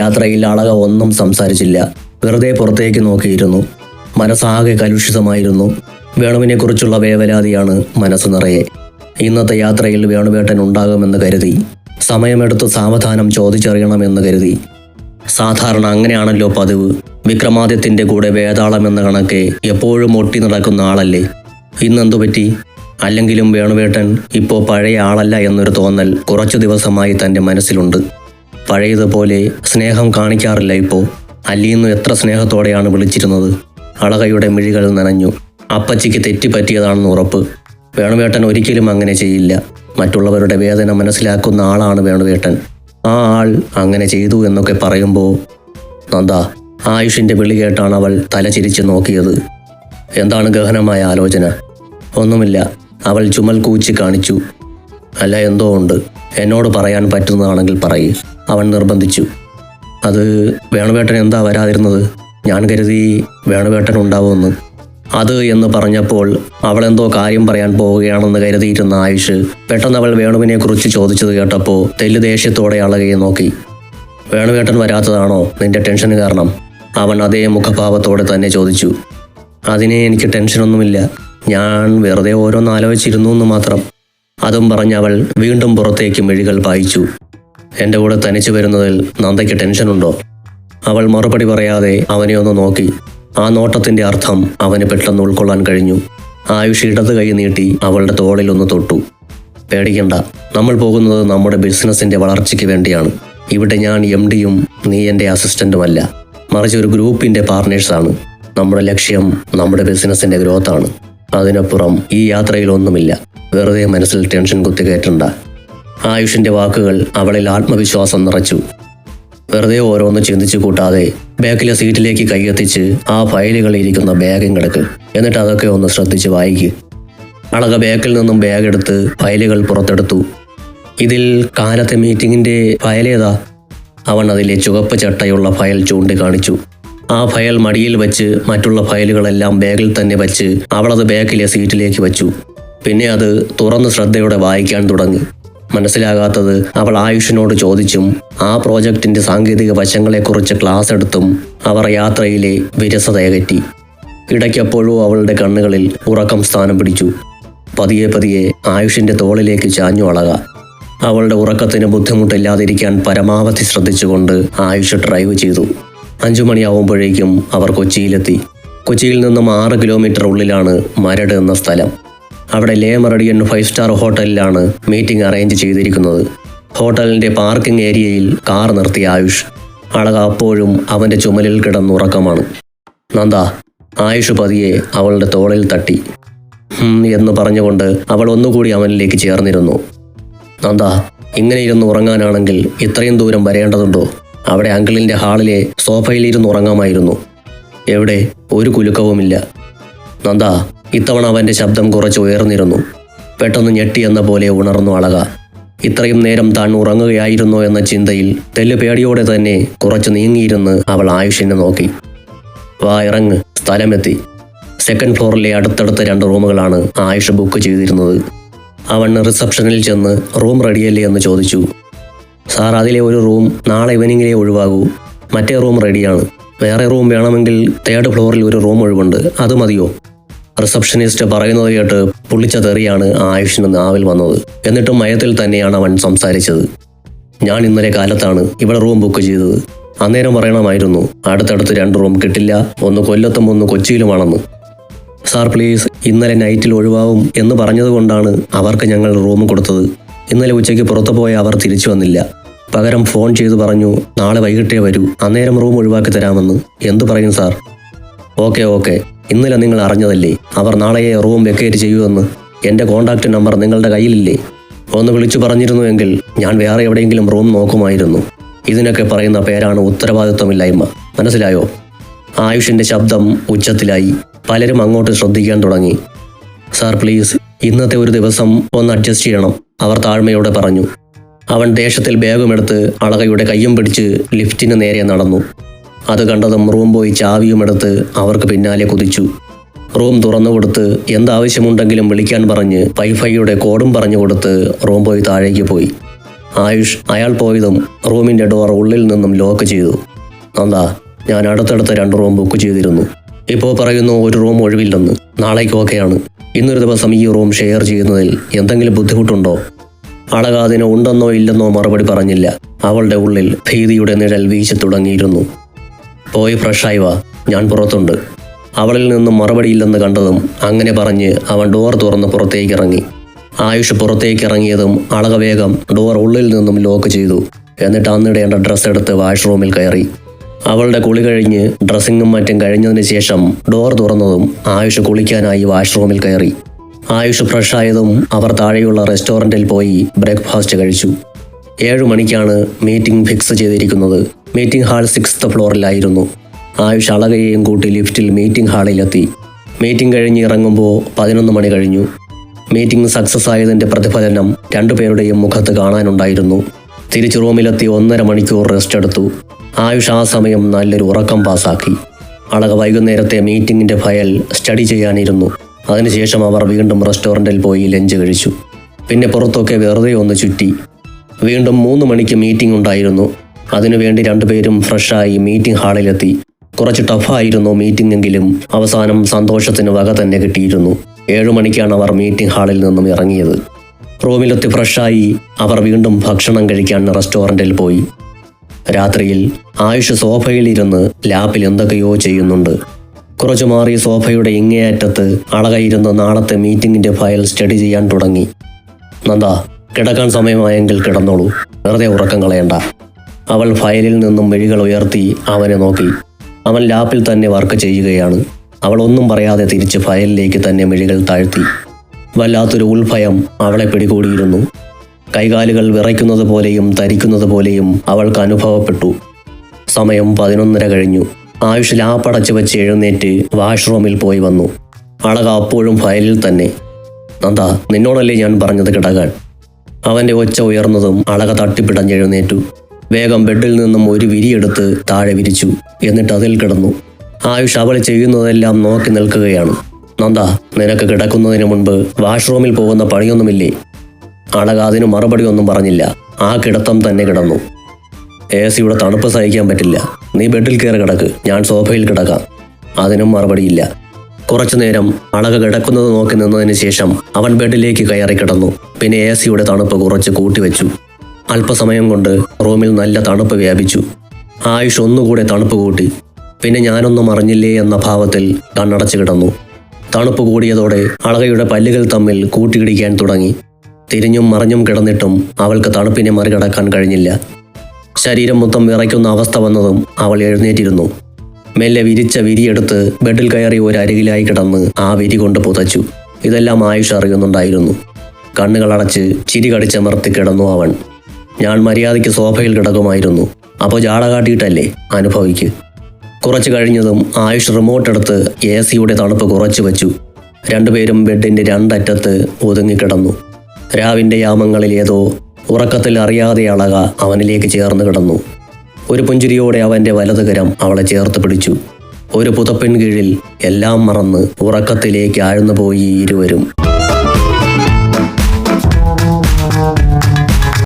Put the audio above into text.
യാത്രയിൽ അളക ഒന്നും സംസാരിച്ചില്ല. വെറുതെ പുറത്തേക്ക് നോക്കിയിരുന്നു. മനസ്സാകെ കലുഷിതമായിരുന്നു. വേണുവിനെക്കുറിച്ചുള്ള വേവലാതിയാണ് മനസ്സ് നിറയെ. ഇന്നത്തെ യാത്രയിൽ വേണുവേട്ടൻ ഉണ്ടാകുമെന്ന് കരുതി. സമയമെടുത്ത് സാവധാനം ചോദിച്ചറിയണമെന്ന് കരുതി. സാധാരണ അങ്ങനെയാണല്ലോ പതിവ്. വിക്രമാദിത്യന്റെ കൂടെ വേതാളം എന്ന കണക്കെ എപ്പോഴും ഒട്ടി നടക്കുന്ന ആളല്ലേ? ഇന്നെന്തു പറ്റി? അല്ലെങ്കിലും വേണുവേട്ടൻ ഇപ്പോൾ പഴയ ആളല്ല എന്നൊരു തോന്നൽ കുറച്ചു ദിവസമായി തന്റെ മനസ്സിലുണ്ട്. പഴയതുപോലെ സ്നേഹം കാണിക്കാറില്ല ഇപ്പോൾ അല്ലിന്നു എത്ര സ്നേഹത്തോടെയാണ് വിളിച്ചിരുന്നത്. അളകയുടെ മിഴികൾ നനഞ്ഞു. അപ്പച്ചിക്ക് തെറ്റിപ്പറ്റിയതാണെന്ന് ഉറപ്പ്. വേണുവേട്ടൻ ഒരിക്കലും അങ്ങനെ ചെയ്യില്ല. മറ്റുള്ളവരുടെ വേദന മനസ്സിലാക്കുന്ന ആളാണ് വേണുവേട്ടൻ. ആ ആൾ അങ്ങനെ ചെയ്തു എന്നൊക്കെ പറയുമ്പോൾ നന്ദ ആയുഷിന്റെ വിളി കേട്ടാണ് അവൾ തലചിരിച്ച് നോക്കിയത്. എന്താണ് ഗഹനമായ ആലോചന? ഒന്നുമില്ല. അവൾ ചുമൽ കൂച്ചി കാണിച്ചു. അല്ല എന്തോ ഉണ്ട്. എന്നോട് പറയാൻ പറ്റുന്നതാണെങ്കിൽ പറയ്. അവൻ നിർബന്ധിച്ചു. അത് വേണുവേട്ടൻ എന്താ വരാതിരുന്നത്? ഞാൻ കരുതി വേണുവേട്ടൻ ഉണ്ടാവുമെന്ന്. അത് എന്ന് പറഞ്ഞപ്പോൾ അവൾ എന്തോ കാര്യം പറയാൻ പോവുകയാണെന്ന് കരുതിയിരുന്ന ആയുഷ് പെട്ടെന്ന് അവൾ വേണുവിനെ കുറിച്ച് ചോദിച്ചത് കേട്ടപ്പോൾ തെല്ല് ദേഷ്യത്തോടെ അളകയെ നോക്കി. വേണുവേട്ടൻ വരാത്തതാണോ നിന്റെ ടെൻഷന് കാരണം? അവൻ അതേ മുഖഭാവത്തോടെ തന്നെ ചോദിച്ചു. അതിനെ എനിക്ക് ടെൻഷനൊന്നുമില്ല. ഞാൻ വെറുതെ ഓരോന്ന് ആലോചിച്ചിരുന്നു എന്ന് മാത്രം. അതും പറഞ്ഞ് അവൾ വീണ്ടും പുറത്തേക്ക് മെഴികൾ പായിച്ചു. എന്റെ കൂടെ തനിച്ചു വരുന്നതിൽ നന്ദയ്ക്ക് ടെൻഷനുണ്ടോ? അവൾ മറുപടി പറയാതെ അവനെ ഒന്ന് നോക്കി. ആ നോട്ടത്തിന്റെ അർത്ഥം അവന് പെട്ടെന്ന് ഉൾക്കൊള്ളാൻ കഴിഞ്ഞു. ആയുഷ് ഇടത് കൈ നീട്ടി അവളുടെ തോളിൽ ഒന്ന് തൊട്ടു. പേടിക്കണ്ട നമ്മൾ പോകുന്നത് നമ്മുടെ ബിസിനസിന്റെ വളർച്ചയ്ക്ക് വേണ്ടിയാണ്. ഇവിടെ ഞാൻ എം ഡിയും നീ എന്റെ അസിസ്റ്റന്റുമല്ല മറിച്ച് ഒരു ഗ്രൂപ്പിന്റെ പാർട്ട്നേഴ്സാണ്. നമ്മുടെ ലക്ഷ്യം നമ്മുടെ ബിസിനസിന്റെ ഗ്രോത്താണ്. അതിനപ്പുറം ഈ യാത്രയിലൊന്നുമില്ല വെറുതെ മനസ്സിൽ ടെൻഷൻ കുത്തിക്കയറ്റണ്ട ആയുഷിന്റെ വാക്കുകൾ അവളിൽ ആത്മവിശ്വാസം നിറച്ചു. വെറുതെ ഓരോന്ന് ചിന്തിച്ചു കൂട്ടാതെ ബാക്കിലെ സീറ്റിലേക്ക് കൈയെത്തിച്ച് ആ ഫയലുകളിൽ ഇരിക്കുന്ന ബാഗും കിടക്ക് എന്നിട്ട് അതൊക്കെ ഒന്ന് ശ്രദ്ധിച്ച് വായിക്ക്. അളക ബാക്കിൽ നിന്നും ബാഗ് എടുത്ത് ഫയലുകൾ പുറത്തെടുത്തു. ഇതിൽ കാലത്തെ മീറ്റിംഗിന്റെ ഫയലേതാ? അവൻ അതിലെ ചുവപ്പ് ചട്ടയുള്ള ഫയൽ ചൂണ്ടിക്കാണിച്ചു. ആ ഫയൽ മടിയിൽ വെച്ച് മറ്റുള്ള ഫയലുകളെല്ലാം ബാഗിൽ തന്നെ വെച്ച് അവളത് ബാക്കിലെ സീറ്റിലേക്ക് വെച്ചു. പിന്നെ അത് തുറന്ന് ശ്രദ്ധയോടെ വായിക്കാൻ തുടങ്ങി. മനസ്സിലാകാത്തത് അവൾ ആയുഷിനോട് ചോദിച്ചും ആ പ്രോജക്റ്റിന്റെ സാങ്കേതിക വശങ്ങളെക്കുറിച്ച് ക്ലാസ് എടുത്തും അവർ യാത്രയിലെ വിരസതയകറ്റി. ഇടയ്ക്കപ്പോഴും അവളുടെ കണ്ണുകളിൽ ഉറക്കം സ്ഥാനം പിടിച്ചു. പതിയെ പതിയെ ആയുഷിന്റെ തോളിലേക്ക് ചാഞ്ഞു അളക. അവളുടെ ഉറക്കത്തിന് ബുദ്ധിമുട്ടില്ലാതിരിക്കാൻ പരമാവധി ശ്രദ്ധിച്ചുകൊണ്ട് ആയുഷ് ഡ്രൈവ് ചെയ്തു. അഞ്ചു മണിയാവുമ്പോഴേക്കും അവർ കൊച്ചിയിലെത്തി. കൊച്ചിയിൽ നിന്നും ആറ് കിലോമീറ്റർ ഉള്ളിലാണ് മരട് എന്ന സ്ഥലം. അവിടെ ലേ മറഡിയൻ ഫൈവ് സ്റ്റാർ ഹോട്ടലിലാണ് മീറ്റിംഗ് അറേഞ്ച് ചെയ്തിരിക്കുന്നത്. ഹോട്ടലിന്റെ പാർക്കിംഗ് ഏരിയയിൽ കാർ നിർത്തിയ ആയുഷ്. അളക അപ്പോഴും അവന്റെ ചുമലിൽ കിടന്നുറക്കമാണ് നന്ദ ആയുഷ് പതിയെ അവളുടെ തോളിൽ തട്ടി. എന്ന് പറഞ്ഞുകൊണ്ട് അവൾ ഒന്നുകൂടി അവനിലേക്ക് ചേർന്നിരുന്നു. നന്ദ ഇങ്ങനെ ഇരുന്ന് ഉറങ്ങാനാണെങ്കിൽ ഇത്രയും ദൂരം വരേണ്ടതുണ്ടോ? അവിടെ അങ്കിളിന്റെ ഹാളിലെ സോഫയിലിരുന്ന് ഉറങ്ങാമായിരുന്നു. എവിടെ? ഒരു കുലുക്കവുമില്ല. നന്ദ ഇത്തവണ അവന്റെ ശബ്ദം കുറച്ച് ഉയർന്നിരുന്നു. പെട്ടെന്ന് ഞെട്ടിയെന്ന പോലെ ഉണർന്നു അളക. ഇത്രയും നേരം താൻ ഉറങ്ങുകയായിരുന്നു എന്ന ചിന്തയിൽ തെല്ല് പേടിയോടെ തന്നെ കുറച്ച് നീങ്ങിയിരുന്ന് അവൾ ആയുഷിനെ നോക്കി. വാ ഇറങ്ങ്. സ്ഥലമെത്തി. സെക്കൻഡ് ഫ്ലോറിലെ അടുത്തടുത്ത രണ്ട് റൂമുകളാണ് ആയുഷ് ബുക്ക് ചെയ്തിരുന്നത്. അവൻ റിസപ്ഷനിൽ ചെന്ന് റൂം റെഡിയല്ലേ എന്ന് ചോദിച്ചു. സാർ അതിലെ ഒരു റൂം നാളെ ഇവനിങ്ങിലേ ഒഴിവാകൂ. മറ്റേ റൂം റെഡിയാണ്. വേറെ റൂം വേണമെങ്കിൽ തേർഡ് ഫ്ലോറിൽ ഒരു റൂം ഒഴിവുണ്ട്. അത് മതിയോ? റിസപ്ഷനിസ്റ്റ് പറയുന്നത് കേട്ട് പുള്ളിച്ച തെറിയാണ് ആയുഷിന് നാവിൽ വന്നത്. എന്നിട്ടും മയത്തിൽ തന്നെയാണ് അവൻ സംസാരിച്ചത്. ഞാൻ ഇന്നലെ കാലത്താണ് ഇവിടെ റൂം ബുക്ക് ചെയ്തത്. അന്നേരം പറയണമായിരുന്നു അടുത്തടുത്ത് രണ്ട് റൂം കിട്ടില്ല ഒന്ന് കൊല്ലത്തും ഒന്ന് കൊച്ചിയിലുമാണെന്ന്. സാർ പ്ലീസ് ഇന്നലെ നൈറ്റിൽ ഒഴിവാവും എന്ന് പറഞ്ഞതുകൊണ്ടാണ് അവർക്ക് ഞങ്ങൾ റൂം കൊടുത്തത്. ഇന്നലെ ഉച്ചയ്ക്ക് പുറത്തു പോയ അവർ തിരിച്ചു വന്നില്ല. പകരം ഫോൺ ചെയ്തു പറഞ്ഞു നാളെ വൈകിട്ടേ വരൂ. അന്നേരം റൂം ഒഴിവാക്കി തരാമെന്ന്. എന്തു പറയും സാർ? Okay okay. ഇന്നലെ നിങ്ങൾ അറിഞ്ഞതല്ലേ? അവർ നാളെയെ റൂം വെക്കേറ്റ് ചെയ്യുമെന്ന്. എന്റെ കോൺടാക്റ്റ് നമ്പർ നിങ്ങളുടെ കയ്യിലില്ലേ? ഒന്ന് വിളിച്ചു പറഞ്ഞിരുന്നുവെങ്കിൽ ഞാൻ വേറെ എവിടെയെങ്കിലും റൂം നോക്കുമായിരുന്നു. ഇതിനൊക്കെ പറയുന്ന പേരാണ് ഉത്തരവാദിത്വമില്ലായ്മ. മനസ്സിലായോ? ആയുഷിന്റെ ശബ്ദം ഉച്ചത്തിലായി. പലരും അങ്ങോട്ട് ശ്രദ്ധിക്കാൻ തുടങ്ങി. സാർ പ്ലീസ് ഇന്നത്തെ ഒരു ദിവസം ഒന്ന് അഡ്ജസ്റ്റ് ചെയ്യണം അവർ താഴ്മയോടെ പറഞ്ഞു. അവൻ ദേഷ്യത്തിൽ ബാഗുമെടുത്ത് അളകയുടെ കയ്യും പിടിച്ച് ലിഫ്റ്റിന് നേരെ നടന്നു. അത് കണ്ടതും റൂം പോയി ചാവിയുമെടുത്ത് അവർക്ക് പിന്നാലെ കുതിച്ചു. റൂം തുറന്നു കൊടുത്ത് എന്താവശ്യമുണ്ടെങ്കിലും വിളിക്കാൻ പറഞ്ഞ് വൈഫൈയുടെ കോഡും പറഞ്ഞു കൊടുത്ത് റൂം പോയി താഴേക്ക് പോയി. ആയുഷ് അയാൾ പോയതും റൂമിന്റെ ഡോർ ഉള്ളിൽ നിന്നും ലോക്ക് ചെയ്തു. നന്ദ ഞാൻ അടുത്തടുത്ത രണ്ട് റൂം ബുക്ക് ചെയ്തിരുന്നു. ഇപ്പോൾ പറയുന്നു ഒരു റൂം ഒഴിവില്ലെന്ന്. നാളേക്കൊക്കെയാണ് ഇന്നൊരു ദിവസം ഈ റൂം ഷെയർ ചെയ്യുന്നതിൽ എന്തെങ്കിലും ബുദ്ധിമുട്ടുണ്ടോ? അളകാതിന് ഉണ്ടെന്നോ ഇല്ലെന്നോ മറുപടി പറഞ്ഞില്ല. അവളുടെ ഉള്ളിൽ ഭീതിയുടെ നിഴൽ വീശി തുടങ്ങിയിരുന്നു. പോയി ഫ്രഷായി വാ. ഞാൻ പുറത്തുണ്ട്. അവളിൽ നിന്നും മറുപടിയില്ലെന്ന് കണ്ടതും അങ്ങനെ പറഞ്ഞ് അവൻ ഡോർ തുറന്ന് പുറത്തേക്ക് ഇറങ്ങി. ആയുഷ് പുറത്തേക്ക് ഇറങ്ങിയതും അളക വേഗം ഡോർ ഉള്ളിൽ നിന്നും ലോക്ക് ചെയ്തു. എന്നിട്ട് അന്നിടേണ്ട ഡ്രസ്സ് എടുത്ത് വാഷ്റൂമിൽ കയറി. അവളുടെ കുളി കഴിഞ്ഞ് ഡ്രസ്സിങ്ങും മറ്റും കഴിഞ്ഞതിന് ശേഷം ഡോർ തുറന്നതും ആയുഷ് കുളിക്കാനായി വാഷ്റൂമിൽ കയറി. ആയുഷ് ഫ്രഷായതും അവർ താഴെയുള്ള റെസ്റ്റോറന്റിൽ പോയി ബ്രേക്ക്ഫാസ്റ്റ് കഴിച്ചു. ഏഴു മണിക്കാണ് മീറ്റിംഗ് ഫിക്സ് ചെയ്തിരിക്കുന്നത്. മീറ്റിംഗ് ഹാൾ സിക്സ്ത് ഫ്ലോറിലായിരുന്നു ആയുഷ് അളകയെയും കൂട്ടി ലിഫ്റ്റിൽ മീറ്റിംഗ് ഹാളിലെത്തി മീറ്റിംഗ് കഴിഞ്ഞ് ഇറങ്ങുമ്പോൾ പതിനൊന്ന് മണി കഴിഞ്ഞു. മീറ്റിംഗ് സക്സസ് ആയതിന്റെ പ്രതിഫലനം രണ്ടുപേരുടെയും മുഖത്ത് കാണാനുണ്ടായിരുന്നു. തിരിച്ചു റൂമിലെത്തി ഒന്നര മണിക്കൂർ റെസ്റ്റ് എടുത്തു. ആയുഷ് ആ സമയം നല്ലൊരു ഉറക്കം പാസാക്കി. അളക വൈകുന്നേരത്തെ മീറ്റിംഗിന്റെ ഫയൽ സ്റ്റഡി ചെയ്യാനിരുന്നു. അതിനുശേഷം അവർ വീണ്ടും റെസ്റ്റോറന്റിൽ പോയി ലഞ്ച് കഴിച്ചു. പിന്നെ പുറത്തൊക്കെ വെറുതെ ഒന്ന് ചുറ്റി. വീണ്ടും മൂന്ന് മണിക്ക് മീറ്റിംഗ് ഉണ്ടായിരുന്നു. അതിനുവേണ്ടി രണ്ടുപേരും ഫ്രഷായി മീറ്റിംഗ് ഹാളിലെത്തി കുറച്ച് ടഫായിരുന്നു മീറ്റിംഗ് എങ്കിലും അവസാനം സന്തോഷത്തിന് വക തന്നെ കിട്ടിയിരുന്നു. ഏഴു മണിക്കാണ് അവർ മീറ്റിംഗ് ഹാളിൽ നിന്നും ഇറങ്ങിയത്. റൂമിലെത്തി ഫ്രഷായി അവർ വീണ്ടും ഭക്ഷണം കഴിക്കാൻ റെസ്റ്റോറന്റിൽ പോയി. രാത്രിയിൽ ആയുഷ് സോഫയിലിരുന്ന് ലാപ്പിൽ എന്തൊക്കെയോ ചെയ്യുന്നുണ്ട്. കുറച്ചു മാറി സോഫയുടെ ഇങ്ങേയറ്റത്ത് അളകയിരുന്ന് നാളത്തെ മീറ്റിംഗിന്റെ ഫയൽ സ്റ്റഡി ചെയ്യാൻ തുടങ്ങി. നന്ദ കിടക്കാൻ സമയമായെങ്കിൽ കിടന്നോളൂ. വെറുതെ ഉറക്കം കളയണ്ട. അവൾ ഫയലിൽ നിന്നും മെഴികൾ ഉയർത്തി അവനെ നോക്കി. അവൻ ലാപ്പിൽ തന്നെ വർക്ക് ചെയ്യുകയാണ്. അവൾ ഒന്നും പറയാതെ തിരിച്ച് ഫയലിലേക്ക് തന്നെ മെഴികൾ താഴ്ത്തി. വല്ലാത്തൊരു ഉൾഭയം അവളെ പിടികൂടിയിരുന്നു. കൈകാലുകൾ വിറയ്ക്കുന്നത് പോലെയും തരിക്കുന്നത് പോലെയും അവൾക്ക് അനുഭവപ്പെട്ടു. സമയം പതിനൊന്നര കഴിഞ്ഞു. ആയുഷ് ലാപ്പടച്ചു വെച്ച് എഴുന്നേറ്റ് വാഷ്റൂമിൽ പോയി വന്നു. അളക അപ്പോഴും ഫയലിൽ തന്നെ. നന്ദ നിന്നോടല്ലേ ഞാൻ പറഞ്ഞത് കിടക്കാൻ അവന്റെ ഒച്ച ഉയർന്നതും അളക തട്ടിപ്പിടഞ്ഞെഴുന്നേറ്റു വേഗം ബെഡിൽ നിന്നും ഒരു വിരിയെടുത്ത് താഴെ വിരിച്ചു. എന്നിട്ട് അതിൽ കിടന്നു. ആയുഷ് അവൾ ചെയ്യുന്നതെല്ലാം നോക്കി നിൽക്കുകയാണ്. നന്ദ നിനക്ക് കിടക്കുന്നതിന് മുൻപ് വാഷ്റൂമിൽ പോകുന്ന പണിയൊന്നുമില്ലേ? അളക അതിന് മറുപടി ഒന്നും പറഞ്ഞില്ല. ആ കിടത്തം തന്നെ കിടന്നു. എ സിയുടെ തണുപ്പ് സഹിക്കാൻ പറ്റില്ല. നീ ബെഡിൽ കയറി കിടക്ക്. ഞാൻ സോഫയിൽ കിടക്കാം. അതിനും മറുപടിയില്ല. കുറച്ചു നേരം അളക കിടക്കുന്നത് നോക്കി നിന്നതിന് ശേഷം അവൻ ബെഡിലേക്ക് കയറി കിടന്നു. പിന്നെ എ സിയുടെ തണുപ്പ് കുറച്ച് കൂട്ടിവെച്ചു. അല്പസമയം കൊണ്ട് റൂമിൽ നല്ല തണുപ്പ് വ്യാപിച്ചു. ആയുഷ് ഒന്നുകൂടെ തണുപ്പ് കൂട്ടി. പിന്നെ ഞാനൊന്നും അറിഞ്ഞില്ലേ എന്ന ഭാവത്തിൽ കണ്ണടച്ചു കിടന്നു. തണുപ്പ് കൂടിയതോടെ അളകയുടെ പല്ലുകൾ തമ്മിൽ കൂട്ടിയിടിക്കാൻ തുടങ്ങി. തിരിഞ്ഞും മറിഞ്ഞും കിടന്നിട്ടും അവൾക്ക് തണുപ്പിനെ മറികടക്കാൻ കഴിഞ്ഞില്ല. ശരീരം മൊത്തം വിറയ്ക്കുന്ന അവസ്ഥ വന്നതും അവൾ എഴുന്നേറ്റിരുന്നു. മെല്ലെ വിരിച്ച വിരിയെടുത്ത് ബെഡിൽ കയറി ഒരു കിടന്ന് ആ വിരി കൊണ്ട് പുതച്ചു. ഇതെല്ലാം ആയുഷ് അറിയുന്നുണ്ടായിരുന്നു. കണ്ണുകളടച്ച് ചിരി കടിച്ചമർത്തി കിടന്നു അവൻ. ഞാൻ മര്യാദയ്ക്ക് സോഫയിൽ കിടക്കുമായിരുന്നു. അപ്പോൾ ജാട കാട്ടിയിട്ടല്ലേ? അനുഭവിക്ക്. കുറച്ച് കഴിഞ്ഞതും ആയുഷ് റിമോട്ട് എടുത്ത് എ സിയുടെ തണുപ്പ് കുറച്ചു വച്ചു. രണ്ടുപേരും ബെഡിന്റെ രണ്ടറ്റത്ത് ഒതുങ്ങിക്കിടന്നു രാവിന്റെ യാമങ്ങളിൽ ഏതോ ഉറക്കത്തിൽ അറിയാതെ അളക അവനിലേക്ക് ചേർന്ന് കിടന്നു. ഒരു പുഞ്ചിരിയോടെ അവന്റെ വലതുകരം അവളെ ചേർത്ത് പിടിച്ചു. ഒരു പുതപ്പിൻ കീഴിൽ എല്ലാം മറന്ന് ഉറക്കത്തിലേക്ക് ആഴ്ന്നുപോയി ഇരുവരും.